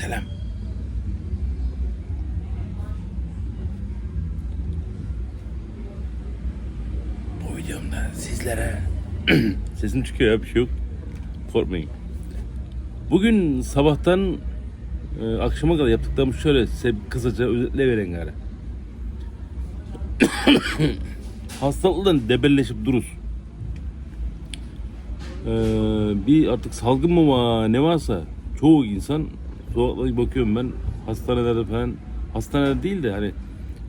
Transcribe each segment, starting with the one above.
Selam. Bu videomda sizlere sesim çıkıyor ya bir şey yok. Korkmayın. Bugün sabahtan e, akşama kadar yaptıklarımı şöyle size kısaca özetle veren gari. Hastalıktan debelleşip duruz. Ee, bir artık salgın mı var ne varsa çoğu insan bakıyorum ben hastanelerde falan hastanede değil de hani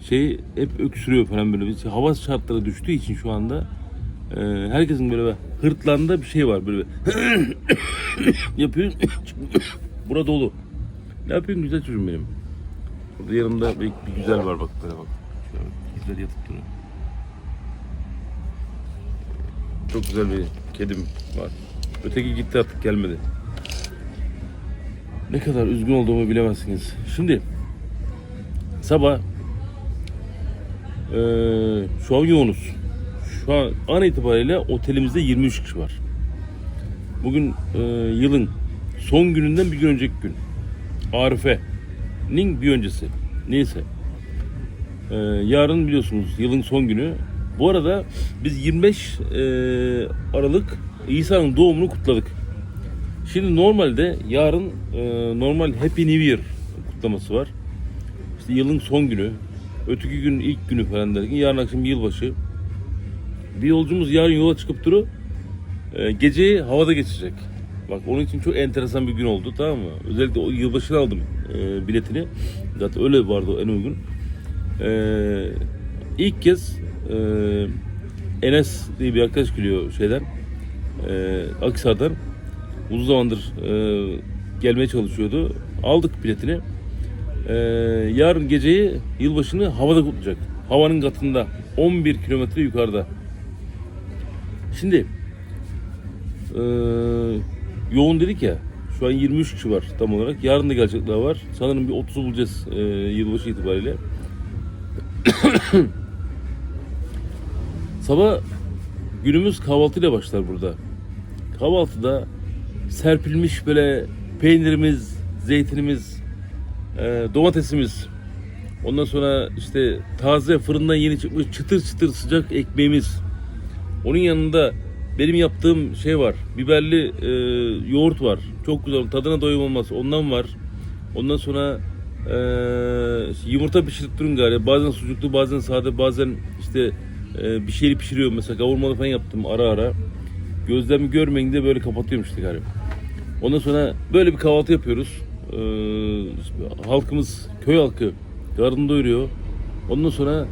şey hep öksürüyor falan böyle bir şey. hava şartları düştüğü için şu anda e, herkesin böyle bir hırtlanda bir şey var böyle bir yapıyor burada dolu ne yapıyorsun güzel çocuğum benim burada yanımda bir, bir güzel var bak böyle bak Şöyle güzel yatıp duruyor çok güzel bir kedim var. Öteki gitti artık gelmedi. Ne kadar üzgün olduğumu bilemezsiniz. Şimdi sabah eee, şu an yoğunuz. Şu an an itibariyle otelimizde 23 kişi var. Bugün eee, yılın son gününden bir gün önceki gün. Arife'nin bir öncesi. Neyse. Eee, yarın biliyorsunuz yılın son günü. Bu arada biz 25 eee, Aralık İsa'nın doğumunu kutladık. Şimdi normalde yarın eee, normal Happy New Year kutlaması var. İşte yılın son günü, öteki gün ilk günü falan derken yarın akşam yılbaşı. Bir yolcumuz yarın yola çıkıp duru eee, geceyi havada geçecek. Bak onun için çok enteresan bir gün oldu tamam mı? Özellikle o yılbaşını aldım eee, biletini. Zaten öyle vardı en uygun. Eee ilk kez eee, Enes diye bir arkadaş geliyor şeyden eee Akhisar'dan uzun zamandır eee, gelmeye çalışıyordu. Aldık biletini. Eee, yarın geceyi yılbaşını havada kutlayacak. Havanın katında 11 kilometre yukarıda. Şimdi eee, yoğun dedik ya şu an 23 kişi var tam olarak. Yarın da gelecekler var. Sanırım bir 30'u bulacağız eee, yılbaşı itibariyle. Sabah günümüz kahvaltıyla başlar burada. Kahvaltıda serpilmiş böyle peynirimiz, zeytinimiz, e, domatesimiz, ondan sonra işte taze fırından yeni çıkmış çıtır çıtır sıcak ekmeğimiz. Onun yanında benim yaptığım şey var. Biberli e, yoğurt var. Çok güzel. Tadına doyum olmaz. Ondan var. Ondan sonra e, yumurta pişirip durun galiba. Bazen sucuklu, bazen sade, bazen işte e, bir şeyli pişiriyorum. Mesela kavurmalı falan yaptım ara ara. Gözlerimi görmeyin de böyle kapatıyorum işte galiba. Ondan sonra böyle bir kahvaltı yapıyoruz. Ee, halkımız, köy halkı karnını doyuruyor. Ondan sonra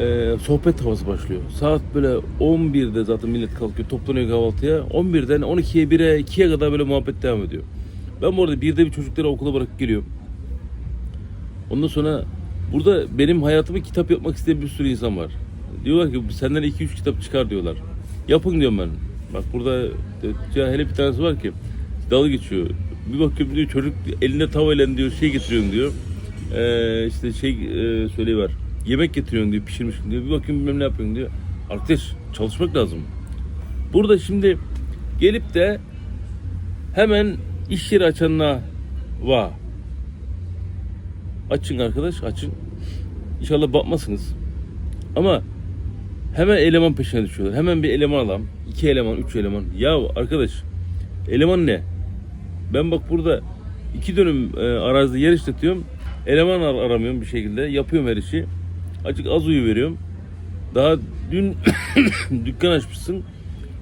e, sohbet havası başlıyor. Saat böyle 11'de zaten millet kalkıyor, toplanıyor kahvaltıya. 11'den 12'ye, 1'e, 2'ye kadar böyle muhabbet devam ediyor. Ben bu arada bir de bir çocukları okula bırakıp geliyorum. Ondan sonra burada benim hayatımı kitap yapmak isteyen bir sürü insan var. Diyorlar ki senden 2-3 kitap çıkar diyorlar. Yapın diyorum ben. Bak burada ya hele bir tanesi var ki dalga geçiyor. Bir bakıyorum diyor çocuk elinde tavayla diyor şey getiriyorsun diyor. Ee, işte şey e, söyleyiver. Yemek getiriyorsun diyor pişirmişsin diyor. Bir bakıyorum bilmem ne yapıyorsun diyor. Arkadaş çalışmak lazım. Burada şimdi gelip de hemen iş yeri açanına va. Açın arkadaş açın. İnşallah batmasınız. Ama hemen eleman peşine düşüyorlar. Hemen bir eleman alalım. iki eleman, üç eleman. Ya arkadaş eleman ne? Ben bak burada iki dönüm e, arazide yer işletiyorum. Eleman ar- aramıyorum bir şekilde. Yapıyorum her işi. Açık az uyu veriyorum. Daha dün dükkan açmışsın.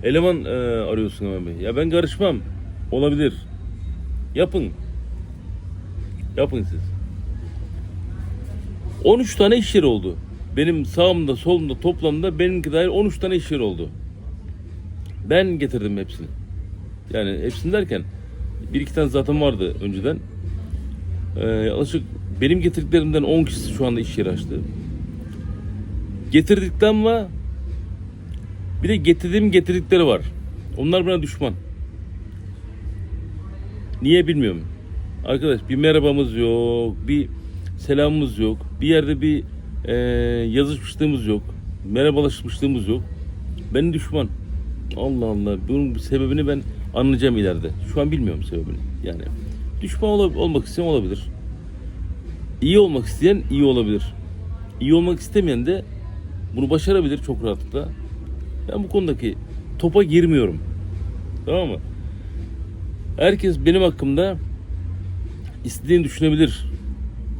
Eleman e, arıyorsun hemen bir. Ya ben karışmam. Olabilir. Yapın. Yapın siz. 13 tane iş yeri oldu. Benim sağımda solumda toplamda benimki dahil 13 tane iş yeri oldu. Ben getirdim hepsini. Yani hepsini derken bir iki tane zaten vardı önceden. Ee, yaklaşık benim getirdiklerimden 10 kişi şu anda iş yeri açtı. Getirdikten var. Bir de getirdiğim getirdikleri var. Onlar bana düşman. Niye bilmiyorum. Arkadaş bir merhabamız yok, bir selamımız yok, bir yerde bir e, yazışmışlığımız yok, merhabalaşmışlığımız yok. Benim düşman. Allah Allah. Bunun sebebini ben anlayacağım ileride. Şu an bilmiyorum sebebini. Yani Düşman ol- olmak isteyen olabilir. İyi olmak isteyen iyi olabilir. İyi olmak istemeyen de bunu başarabilir çok rahatlıkla. Ben bu konudaki topa girmiyorum. Tamam mı? Herkes benim hakkımda istediğini düşünebilir.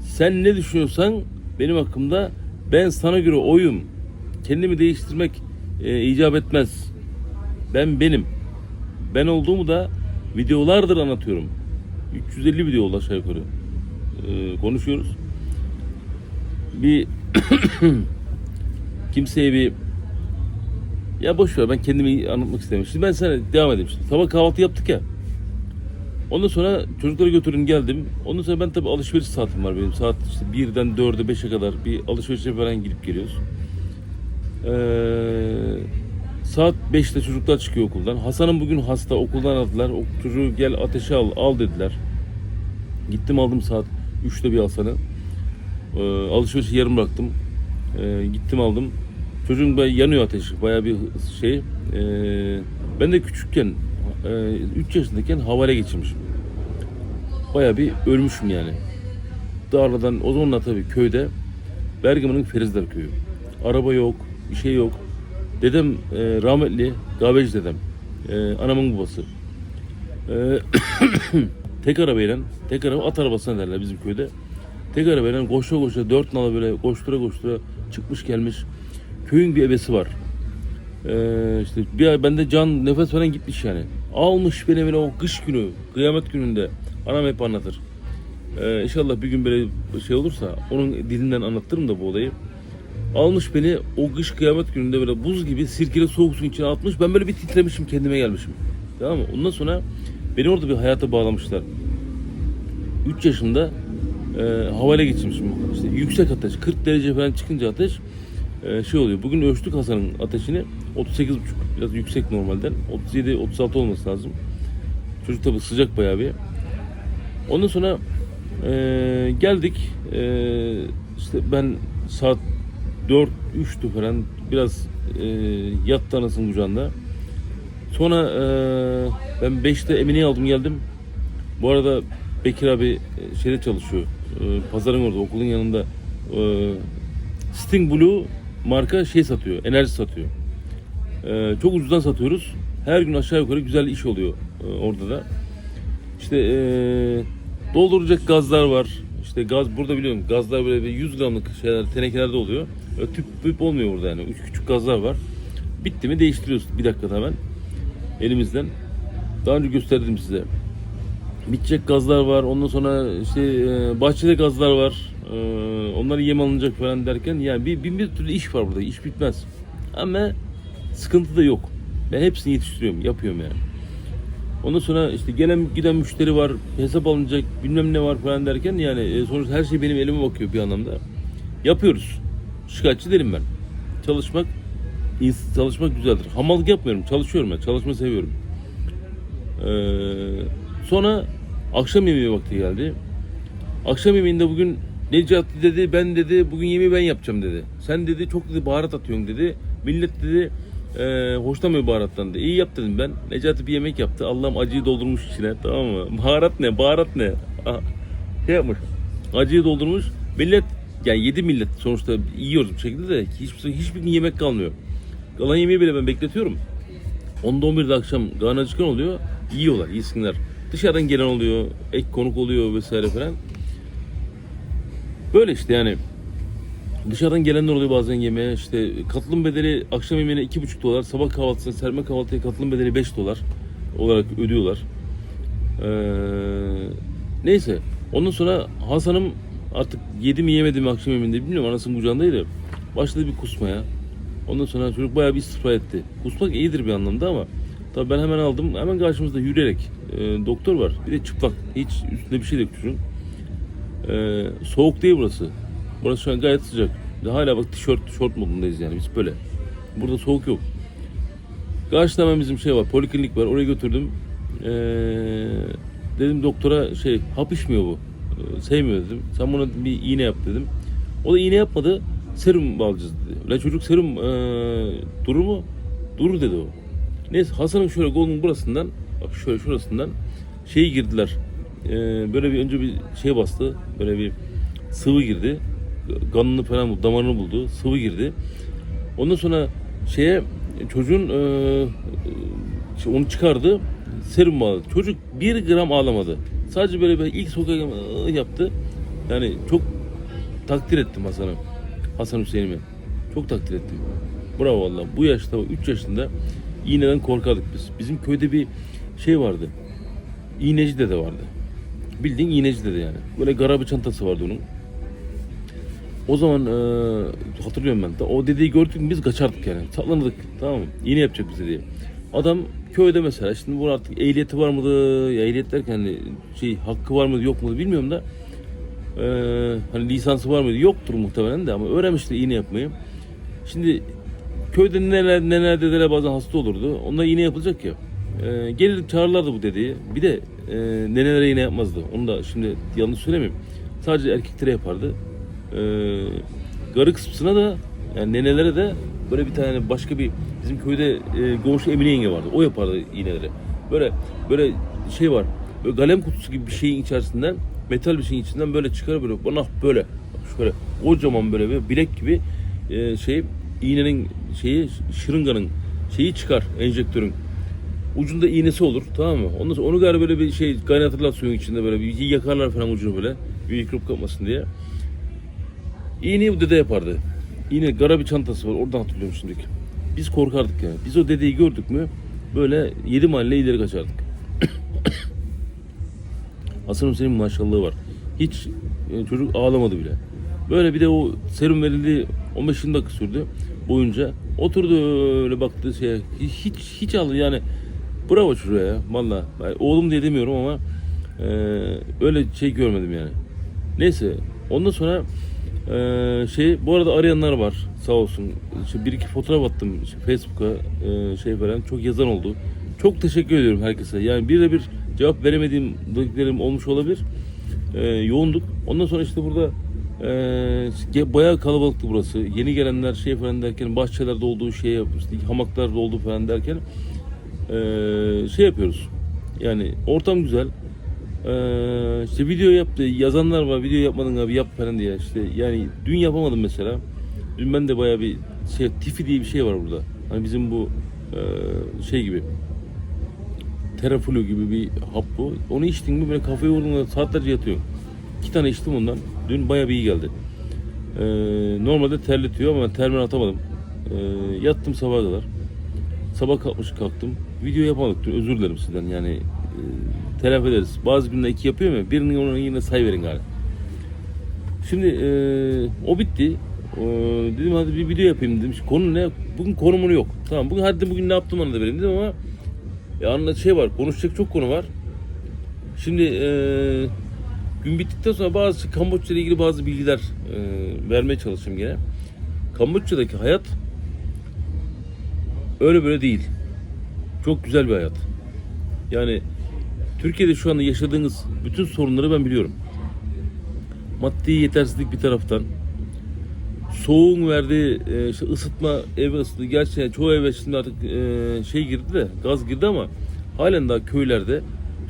Sen ne düşünüyorsan benim hakkımda ben sana göre oyum. Kendimi değiştirmek e, icap etmez. Ben benim. Ben olduğumu da videolardır anlatıyorum. 350 video aşağı yukarı. E, konuşuyoruz. Bir kimseye bir ya boş ver ben kendimi anlatmak istemiyorum. Şimdi ben sana devam edeyim şimdi. Sabah kahvaltı yaptık ya. Ondan sonra çocukları götürdüm geldim. Ondan sonra ben tabii alışveriş saatim var benim. Saat işte 1'den 4'e 5'e kadar bir alışverişe falan gidip geliyoruz. Ee, saat 5'te çocuklar çıkıyor okuldan. Hasan'ım bugün hasta okuldan aradılar. O çocuğu gel ateşe al, al dediler. Gittim aldım saat 3'te bir Hasan'ı. Ee, alışverişi yarım bıraktım. Ee, gittim aldım. Çocuğun bayağı yanıyor ateşi. Bayağı bir şey. Ee, ben de küçükken 3 yaşındayken havale geçirmişim. Bayağı bir ölmüşüm yani. Darladan o zamanlar tabii köyde Bergama'nın Ferizler köyü. Araba yok, bir şey yok. Dedem e, rahmetli Gaveci dedem. E, anamın babası. E, tek arabayla, tek araba at arabasına derler bizim köyde. Tek arabayla koşa koşa dört nala böyle koştura koştura çıkmış gelmiş. Köyün bir ebesi var. Ee, işte bir ay bende can nefes falan gitmiş yani. Almış beni böyle o kış günü, kıyamet gününde. Anam hep anlatır. Ee, inşallah bir gün böyle şey olursa onun dilinden anlatırım da bu olayı. Almış beni o kış kıyamet gününde böyle buz gibi sirkeli soğuk suyun içine atmış. Ben böyle bir titremişim kendime gelmişim. Tamam mı? Ondan sonra beni orada bir hayata bağlamışlar. 3 yaşında e, havale geçirmişim. İşte yüksek ateş, 40 derece falan çıkınca ateş e, şey oluyor. Bugün ölçtük Hasan'ın ateşini 38,5 biraz yüksek normalden. 37 36 olması lazım. Çocuk tabi sıcak bayağı bir. Ondan sonra e, geldik. E, işte ben saat 4 3'tü falan biraz e, yattı anasının kucağında. Sonra e, ben 5'te Emine'yi aldım geldim. Bu arada Bekir abi e, şeyde çalışıyor. E, pazarın orada okulun yanında. E, Sting Blue marka şey satıyor. Enerji satıyor. E, çok ucuzdan satıyoruz. Her gün aşağı yukarı güzel iş oluyor e, orada da. İşte e, dolduracak gazlar var. İşte gaz burada biliyorum gazlar böyle bir 100 gramlık şeyler tenekelerde oluyor. Öyle tüp tüp olmuyor burada yani. Üç küçük gazlar var. Bitti mi değiştiriyoruz bir dakikada hemen elimizden. Daha önce gösterdim size. Bitecek gazlar var. Ondan sonra işte e, bahçede gazlar var. E, onları yem alınacak falan derken yani bir bin bir türlü iş var burada. İş bitmez. Ama sıkıntı da yok. Ben hepsini yetiştiriyorum, yapıyorum yani. Ondan sonra işte gelen giden müşteri var, hesap alınacak, bilmem ne var falan derken yani e, sonuçta her şey benim elime bakıyor bir anlamda. Yapıyoruz. Şikayetçi değilim ben. Çalışmak çalışmak güzeldir. Hamallık yapmıyorum, çalışıyorum ben. Çalışmayı seviyorum. Ee, sonra akşam yemeği vakti geldi. Akşam yemeğinde bugün Necati dedi ben dedi bugün yemeği ben yapacağım dedi. Sen dedi çok dedi baharat atıyorsun dedi. Millet dedi e, hoşlanmıyor baharattan dedi. İyi yap dedim ben. Necati bir yemek yaptı. Allah'ım acıyı doldurmuş içine tamam mı? Baharat ne? Baharat ne? Aha, şey yapmış. Acıyı doldurmuş. Millet yani yedi millet sonuçta yiyoruz bir şekilde de hiçbir, hiçbir gün yemek kalmıyor. Kalan yemeği bile ben bekletiyorum. 10'da 11'de akşam karnı çıkan oluyor. Yiyorlar, yesinler. Dışarıdan gelen oluyor, ek konuk oluyor vesaire falan. Böyle işte yani. Dışarıdan gelenler oluyor bazen yemeğe. İşte katılım bedeli akşam yemeğine 2,5 dolar. Sabah kahvaltısına serme kahvaltıya katılım bedeli 5 dolar olarak ödüyorlar. Ee, neyse. Ondan sonra Hasan'ım artık yedi mi yemedi mi akşam yemeğinde bilmiyorum. Anasının kucağındaydı. Başladı bir kusmaya. Ondan sonra çocuk bayağı bir istifra etti. Kusmak iyidir bir anlamda ama tabii ben hemen aldım. Hemen karşımızda yürüyerek e, doktor var. Bir de çıplak. Hiç üstünde bir şey de çocuğun. E, soğuk değil burası. Burası şu an gayet sıcak. De hala bak tişört, şort modundayız yani biz böyle. Burada soğuk yok. Karşıda hemen bizim şey var, poliklinik var. Oraya götürdüm. E, dedim doktora şey hap içmiyor bu. E, sevmiyor dedim. Sen buna bir iğne yap dedim. O da iğne yapmadı. Serum bağlayacağız dedi. Lan çocuk serum e, durur mu? Durur dedi o. Neyse Hasan'ın şöyle kolunun burasından bak şöyle şurasından şeyi girdiler. e, böyle bir önce bir şey bastı. Böyle bir sıvı girdi. Kanını falan buldu, damarını buldu. Sıvı girdi. Ondan sonra şeye çocuğun e, şey, onu çıkardı. Serum bağladı. Çocuk bir gram ağlamadı. Sadece böyle bir ilk sokağa yaptı. Yani çok takdir ettim Hasan'ı. Hasan Hüseyin'imi. Çok takdir ettim. Bravo valla. Bu yaşta, 3 yaşında iğneden korkardık biz. Bizim köyde bir şey vardı. İğneci dede vardı. Bildiğin iğneci dede yani. Böyle garabı çantası vardı onun. O zaman e, hatırlıyorum ben de. O dedeyi gördük biz kaçardık yani. Saklanırdık tamam mı? İğne yapacak bize diye. Adam köyde mesela şimdi bu artık ehliyeti var mıydı? Ya ehliyet derken hani şey hakkı var mıydı yok muydu bilmiyorum da. e, hani lisansı var mıydı? Yoktur muhtemelen de ama öğrenmişti iğne yapmayı. Şimdi köyde neler neler dedeler bazen hasta olurdu. Onlar iğne yapılacak ya. E, gelirdik çağırırlardı bu dedeyi. Bir de e, nenelere iğne yapmazdı. Onu da şimdi yanlış söylemeyeyim. Sadece erkeklere yapardı. E, garı kısmına da yani nenelere de böyle bir tane başka bir bizim köyde e, komşu Emine yenge vardı. O yapardı iğneleri. Böyle böyle şey var. Böyle kalem kutusu gibi bir şeyin içerisinden metal bir şeyin içinden böyle çıkar böyle bana böyle bak şöyle kocaman böyle bir bilek gibi e, şey iğnenin şeyi şırınganın şeyi çıkar enjektörün ucunda iğnesi olur tamam mı? Ondan sonra onu galiba böyle bir şey kaynatırlar suyun içinde böyle bir yakarlar falan ucunu böyle bir mikrop kapmasın diye. İğneyi bu dede yapardı. İğne gara çantası var oradan hatırlıyorum şimdiki. Biz korkardık yani. Biz o dedeyi gördük mü böyle yedi mahalle ileri kaçardık. Hasan Hüseyin'in maşallahı var. Hiç e, çocuk ağlamadı bile. Böyle bir de o serum verildi 15-20 dakika sürdü boyunca. Oturdu öyle baktı şeye. Hiç hiç aldı yani. Bravo çocuğa ya valla. Oğlum diye demiyorum ama e, öyle şey görmedim yani. Neyse ondan sonra e, şey bu arada arayanlar var sağ olsun. İşte bir iki fotoğraf attım işte Facebook'a e, şey falan çok yazan oldu. Çok teşekkür ediyorum herkese. Yani bir de bir cevap veremediğim dediklerim olmuş olabilir. E, yoğunduk. Ondan sonra işte burada e, bayağı kalabalıktı burası. Yeni gelenler şey falan derken bahçelerde olduğu şey yapmıştık. Hamaklarda olduğu falan derken e, şey yapıyoruz. Yani ortam güzel. Ee, işte video yaptı. Yazanlar var. Video yapmadın abi yap falan diye. işte yani dün yapamadım mesela. Dün ben de bayağı bir şey tifi diye bir şey var burada. Hani bizim bu e, şey gibi Teraflu gibi bir hap bu. Onu içtin mi böyle kafaya vurduğunda saatlerce yatıyor. İki tane içtim ondan. Dün bayağı bir iyi geldi. Ee, normalde terletiyor ama termen atamadım. Ee, yattım sabaha kadar. Sabah kalkmış kalktım. Video yapamadık dün. Özür dilerim sizden. Yani e, telafi ederiz. Bazı günler iki yapıyor mu? Birini onun yine say verin galiba. Şimdi e, o bitti. E, dedim hadi bir video yapayım dedim. Şimdi Konu ne? Bugün konumunu yok. Tamam bugün hadi bugün ne yaptım onu da vereyim dedim ama ya anla şey var. Konuşacak çok konu var. Şimdi e, gün bittikten sonra bazı Kamboçya ile ilgili bazı bilgiler e, vermeye çalışayım gene. Kamboçya'daki hayat öyle böyle değil. Çok güzel bir hayat. Yani Türkiye'de şu anda yaşadığınız bütün sorunları ben biliyorum. Maddi yetersizlik bir taraftan, soğuğun verdiği e, işte ısıtma, evi ısıtı. Gerçi çoğu eve şimdi artık e, şey girdi de, gaz girdi ama halen daha köylerde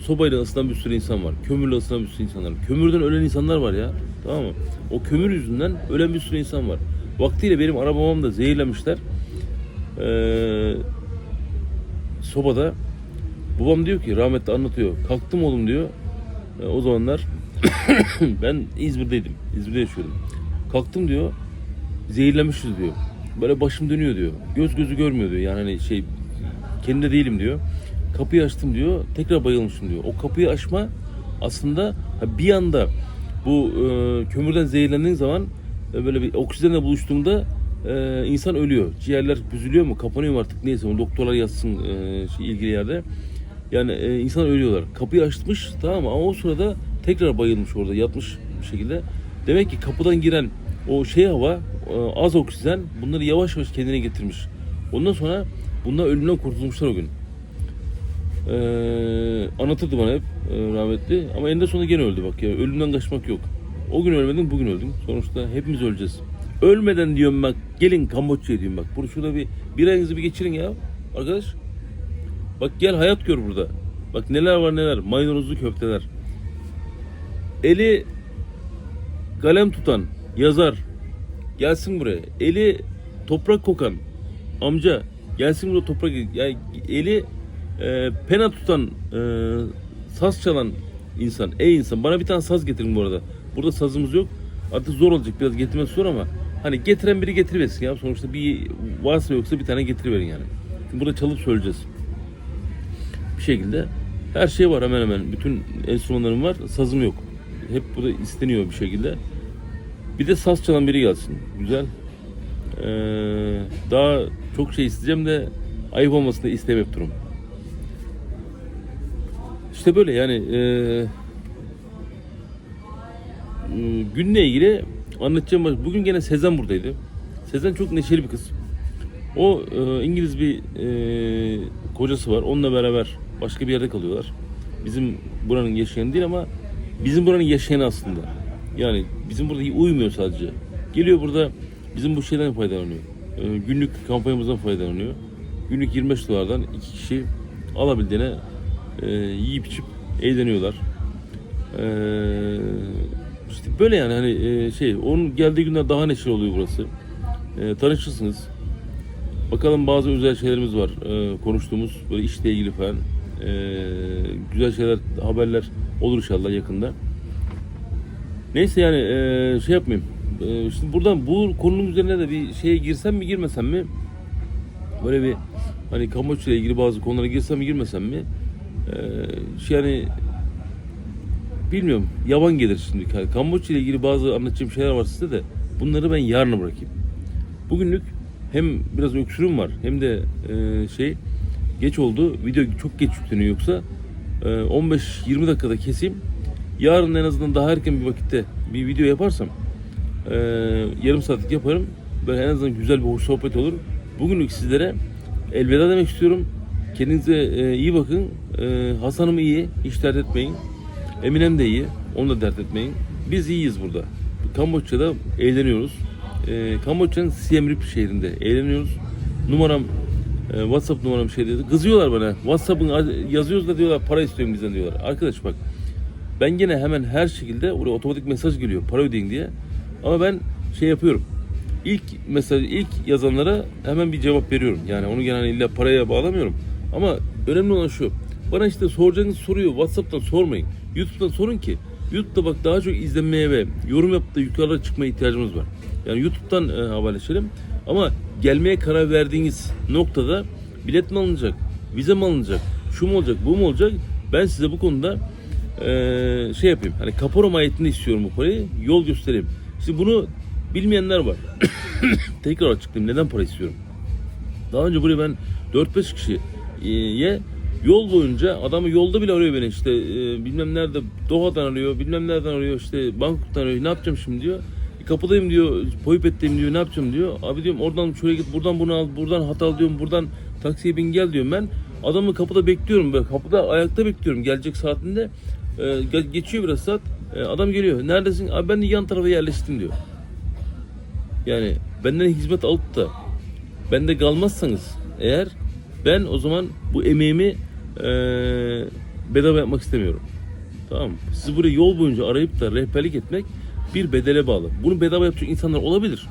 sobayla ısınan bir sürü insan var. Kömürle ısınan bir sürü insanlar var. Kömürden ölen insanlar var ya. Tamam mı? O kömür yüzünden ölen bir sürü insan var. Vaktiyle benim arabamı da zehirlemişler. Eee sobada babam diyor ki rahmetli anlatıyor. Kalktım oğlum diyor. E, o zamanlar ben İzmir'deydim. İzmir'de yaşıyordum. Kalktım diyor. Zehirlenmişiz diyor. Böyle başım dönüyor diyor. Göz gözü görmüyor diyor. Yani hani şey kendimde değilim diyor. Kapıyı açtım diyor. Tekrar bayılmışım diyor. O kapıyı açma aslında bir anda bu e, kömürden zehirlendiğin zaman e, böyle bir oksijenle buluştuğunda e, insan ölüyor. Ciğerler büzülüyor mu, kapanıyor mu artık neyse onu doktorlar yazsın e, şey, ilgili yerde. Yani e, insan ölüyorlar. Kapıyı açmış tamam mı? Ama o sırada tekrar bayılmış orada yatmış bir şekilde. Demek ki kapıdan giren o şey hava e, az oksijen bunları yavaş yavaş kendine getirmiş. Ondan sonra bunlar ölümden kurtulmuşlar o gün. Ee, anlatırdı bana hep e, rahmetli ama eninde sonunda gene öldü bak ya ölümden kaçmak yok. O gün ölmedin bugün öldün. Sonuçta hepimiz öleceğiz. Ölmeden diyorum bak gelin Kamboçya'ya diyorum bak. Burada şurada bir bir ayınızı bir geçirin ya arkadaş. Bak gel hayat gör burada. Bak neler var neler. Maydanozlu köfteler. eli kalem tutan yazar gelsin buraya. Eli toprak kokan amca gelsin buraya toprak yani eli e, pena tutan e, saz çalan insan. Ey insan bana bir tane saz getirin bu arada. Burada sazımız yok. Artık zor olacak biraz getirmesi zor ama hani getiren biri getiriversin ya. Sonuçta bir varsa yoksa bir tane getiriverin yani. Şimdi burada çalıp söyleyeceğiz. Şekilde her şey var hemen hemen. Bütün enstrümanlarım var. Sazım yok. Hep burada isteniyor bir şekilde. Bir de saz çalan biri gelsin. Güzel. Ee, daha çok şey isteyeceğim de ayıp olmasın da istemeyip durum. İşte böyle yani e, e, günle ilgili anlatacağım. Bugün gene Sezen buradaydı. Sezen çok neşeli bir kız. O e, İngiliz bir e, kocası var. Onunla beraber başka bir yerde kalıyorlar. Bizim buranın yaşayanı değil ama bizim buranın yaşayanı aslında. Yani bizim burada uymuyor sadece. Geliyor burada bizim bu şeyden faydalanıyor. E, günlük kampanyamızdan faydalanıyor. Günlük 25 dolardan iki kişi alabildiğine e, yiyip içip eğleniyorlar. E, işte böyle yani hani e, şey onun geldiği günler daha neşeli oluyor burası. E, tanışırsınız. Bakalım bazı özel şeylerimiz var e, konuştuğumuz böyle işle ilgili falan. E, güzel şeyler, haberler olur inşallah yakında. Neyse yani e, şey yapmayayım. E, şimdi buradan bu konunun üzerine de bir şeye girsem mi girmesem mi? Böyle bir hani Kamboçya ile ilgili bazı konulara girsem mi girmesem mi? E, şey yani bilmiyorum yavan gelir şimdi. Kamboçya ile ilgili bazı anlatacağım şeyler var size de bunları ben yarına bırakayım. Bugünlük hem biraz öksürüm var hem de e, şey geç oldu. Video çok geç yükleniyor yoksa e, 15-20 dakikada keseyim. Yarın en azından daha erken bir vakitte bir video yaparsam e, yarım saatlik yaparım. Böyle en azından güzel bir hoş sohbet olur. Bugünlük sizlere elveda demek istiyorum. Kendinize e, iyi bakın. E, Hasan'ım iyi. Hiç dert etmeyin. Eminem de iyi. Onu da dert etmeyin. Biz iyiyiz burada. Kamboçya'da eğleniyoruz. Kamboçya'nın Siem Reap şehrinde eğleniyoruz. Numaram e, WhatsApp numaram şey dedi. Kızıyorlar bana. WhatsApp'ın yazıyoruz da diyorlar para istiyorum bizden diyorlar. Arkadaş bak ben gene hemen her şekilde oraya otomatik mesaj geliyor para ödeyin diye. Ama ben şey yapıyorum. İlk mesaj ilk yazanlara hemen bir cevap veriyorum. Yani onu gene hani illa paraya bağlamıyorum. Ama önemli olan şu. Bana işte soracağınız soruyu WhatsApp'tan sormayın. YouTube'dan sorun ki YouTube'da bak daha çok izlenmeye ve yorum yapıp da yukarıda çıkmaya ihtiyacımız var. Yani YouTube'dan e, haberleşelim. Ama gelmeye karar verdiğiniz noktada bilet mi alınacak, vize mi alınacak, şu mu olacak, bu mu olacak? Ben size bu konuda e, şey yapayım. Hani kapora mahiyetinde istiyorum bu parayı. Yol göstereyim. Şimdi bunu bilmeyenler var. Tekrar açıklayayım. Neden para istiyorum? Daha önce buraya ben 4-5 kişiye yol boyunca adamı yolda bile arıyor beni işte e, bilmem nerede Doha'dan arıyor bilmem nereden arıyor işte Bangkok'tan arıyor ne yapacağım şimdi diyor. E, kapıdayım diyor Poyipet'teyim diyor ne yapacağım diyor. Abi diyorum oradan şuraya git buradan bunu al buradan hat al diyorum buradan taksiye bin gel diyorum ben. Adamı kapıda bekliyorum böyle kapıda ayakta bekliyorum gelecek saatinde. E, ge- geçiyor biraz saat E, adam geliyor neredesin abi ben de yan tarafa yerleştim diyor. Yani benden hizmet alıp da bende kalmazsanız eğer ben o zaman bu emeğimi eee bedava yapmak istemiyorum. Tamam? Sizi buraya yol boyunca arayıp da rehberlik etmek bir bedele bağlı. Bunu bedava yapacak insanlar olabilir.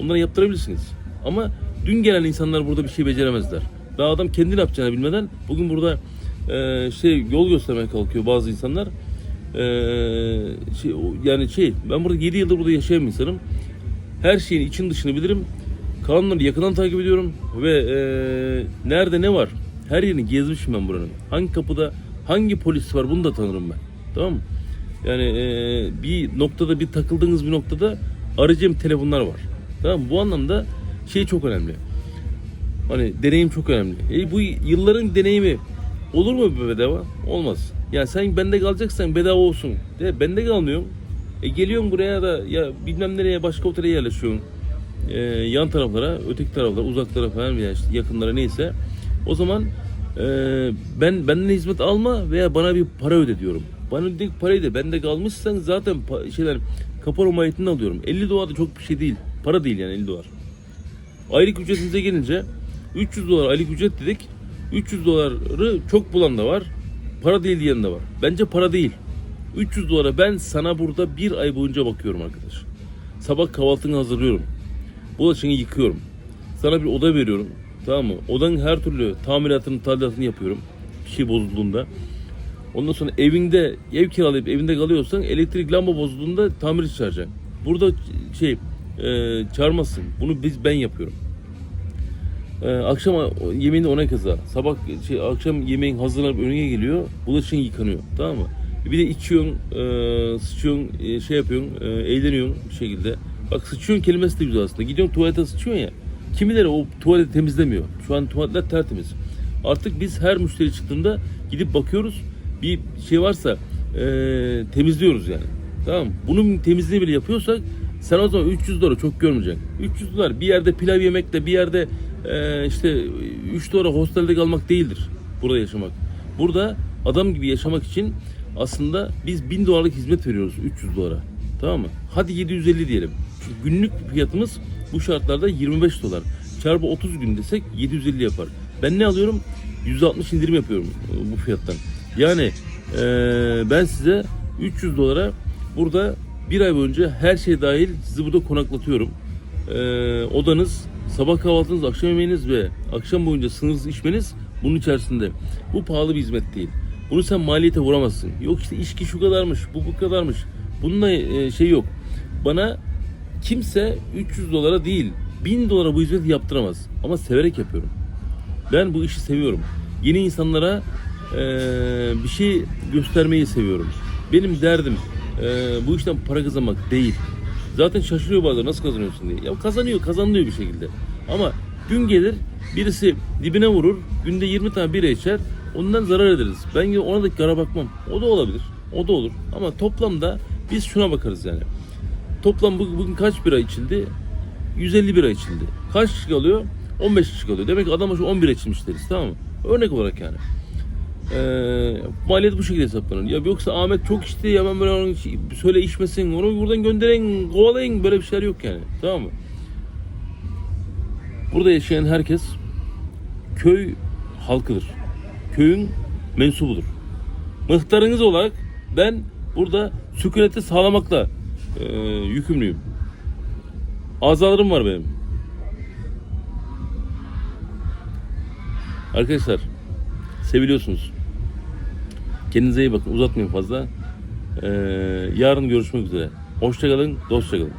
Onlara yaptırabilirsiniz. Ama dün gelen insanlar burada bir şey beceremezler. Daha adam kendi ne yapacağını bilmeden bugün burada eee, şey yol göstermeye kalkıyor bazı insanlar. Eee, şey, yani şey ben burada 7 yıldır burada yaşayan bir insanım. Her şeyin için dışını bilirim. Kanunları yakından takip ediyorum ve e, nerede ne var? Her yerini gezmişim ben buranın. Hangi kapıda hangi polis var bunu da tanırım ben. Tamam mı? Yani e, bir noktada bir takıldığınız bir noktada arayacağım telefonlar var. Tamam? Bu anlamda şey çok önemli. Hani deneyim çok önemli. E, bu yılların deneyimi olur mu bu bedava? Olmaz. Ya sen bende kalacaksan bedava olsun. De bende kalmıyorum. E geliyorsun buraya da ya bilmem nereye başka otele yerleşiyorsun. E, yan taraflara, öteki taraflara, uzaklara falan veya işte yakınlara neyse. O zaman e, ben benden hizmet alma veya bana bir para öde diyorum. Bana ödedik parayı da bende kalmışsan zaten şeyler kapora mahiyetini alıyorum. 50 dolar da çok bir şey değil. Para değil yani 50 dolar. Aylık ücretinize gelince 300 dolar aylık ücret dedik. 300 doları çok bulan da var. Para değil diyen de var. Bence para değil. 300 dolara ben sana burada bir ay boyunca bakıyorum arkadaş. Sabah kahvaltını hazırlıyorum. Bulaşığını yıkıyorum. Sana bir oda veriyorum. Tamam mı? Odanın her türlü tamiratını, tadilatını yapıyorum. Bir şey bozulduğunda. Ondan sonra evinde ev kiralayıp evinde kalıyorsan elektrik lamba bozulduğunda tamir çağıracaksın. Burada şey e, çağırmazsın. Bunu biz ben yapıyorum. E, akşam yemeğini ona kıza. Sabah şey akşam yemeğin hazırlanıp önüne geliyor. Bulaşığın yıkanıyor. Tamam mı? Bir de içiyorsun, e, sıçıyorsun, e, şey yapıyorsun, e, eğleniyorsun bir şekilde. Bak sıçıyorsun kelimesi de güzel aslında. Gidiyorsun tuvalete sıçıyorsun ya. Kimileri o tuvaleti temizlemiyor. Şu an tuvaletler tertemiz. Artık biz her müşteri çıktığında gidip bakıyoruz. Bir şey varsa e, temizliyoruz yani. Tamam? Bunun temizliğini bile yapıyorsak sen o zaman 300 dolar çok görmeyeceksin. 300 dolar bir yerde pilav yemekle bir yerde e, işte 3 dolara hostelde kalmak değildir burada yaşamak. Burada adam gibi yaşamak için aslında biz 1000 dolarlık hizmet veriyoruz 300 dolara. Tamam mı? Hadi 750 diyelim. Çünkü günlük fiyatımız bu şartlarda 25 dolar. Çarpı 30 gün desek 750 yapar. Ben ne alıyorum? 160 indirim yapıyorum e, bu fiyattan. Yani e, ben size 300 dolara burada bir ay boyunca her şey dahil sizi burada konaklatıyorum. E, odanız, sabah kahvaltınız, akşam yemeğiniz ve akşam boyunca sınırsız içmeniz bunun içerisinde. Bu pahalı bir hizmet değil. Bunu sen maliyete vuramazsın. Yok işte içki şu kadarmış, bu bu kadarmış. Bununla e, şey yok. Bana kimse 300 dolara değil 1000 dolara bu hizmeti yaptıramaz. Ama severek yapıyorum. Ben bu işi seviyorum. Yeni insanlara bir şey göstermeyi seviyorum. Benim derdim e, bu işten para kazanmak değil. Zaten şaşırıyor bazen nasıl kazanıyorsun diye. Ya kazanıyor, kazanılıyor bir şekilde. Ama gün gelir birisi dibine vurur, günde 20 tane bira içer, ondan zarar ederiz. Ben ona da kara bakmam. O da olabilir. O da olur. Ama toplamda biz şuna bakarız yani. Toplam bugün, kaç bira içildi? 150 bira içildi. Kaç kişi kalıyor? 15 kişi kalıyor. Demek ki adam başı 10 bira içilmiş deriz tamam mı? Örnek olarak yani. Ee, maliyet bu şekilde hesaplanır. Ya yoksa Ahmet çok içti ya ben böyle için- söyle içmesin onu buradan gönderin kovalayın böyle bir şeyler yok yani. Tamam mı? Burada yaşayan herkes köy halkıdır. Köyün mensubudur. Mıhtarınız olarak ben burada sükuneti sağlamakla e, yükümlüyüm. Azalarım var benim. Arkadaşlar seviliyorsunuz. Kendinize iyi bakın. Uzatmayın fazla. Ee, yarın görüşmek üzere. Hoşçakalın, dostça kalın.